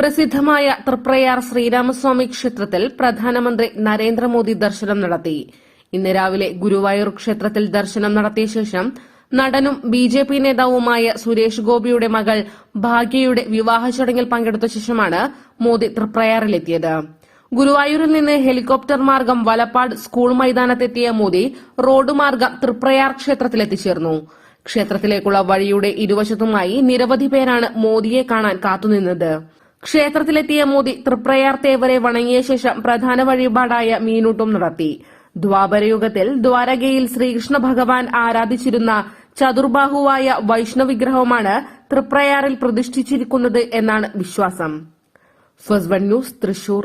പ്രസിദ്ധമായ തൃപ്രയാർ ശ്രീരാമസ്വാമി ക്ഷേത്രത്തിൽ പ്രധാനമന്ത്രി നരേന്ദ്രമോദി ദർശനം നടത്തി. ഇന്ന് രാവിലെ ഗുരുവായൂർ ക്ഷേത്രത്തിൽ ദർശനം നടത്തിയ ശേഷം നടനും ബി ജെ പി നേതാവുമായ സുരേഷ് ഗോപിയുടെ മകൾ ഭാഗ്യയുടെ വിവാഹ ചടങ്ങിൽ പങ്കെടുത്ത ശേഷമാണ് മോദി തൃപ്രയാറിലെത്തിയത്. ഗുരുവായൂരിൽ നിന്ന് ഹെലികോപ്റ്റർ മാർഗം വലപ്പാട് സ്കൂൾ മൈതാനത്തെത്തിയ മോദി റോഡ് മാർഗം തൃപ്രയാർ ക്ഷേത്രത്തിലെത്തിച്ചേർന്നു. ക്ഷേത്രത്തിലേക്കുള്ള വഴിയുടെ ഇരുവശത്തുമായി നിരവധി പേരാണ് മോദിയെ കാണാൻ കാത്തുനിന്നത്. ക്ഷേത്രത്തിലെത്തിയ മോദി തൃപ്രയാർ തേവരെ വണങ്ങിയ ശേഷം പ്രധാന വഴിപാടായ മീനൂട്ടും നടത്തി. ദ്വാപരയുഗത്തിൽ ദ്വാരകയിൽ ശ്രീകൃഷ്ണ ഭഗവാൻ ആരാധിച്ചിരുന്ന ചതുർബാഹുവായ വൈഷ്ണവ വിഗ്രഹമാണ് തൃപ്രയാറിൽ പ്രതിഷ്ഠിച്ചിരിക്കുന്നത് എന്നാണ് വിശ്വാസം. First news Thrissur.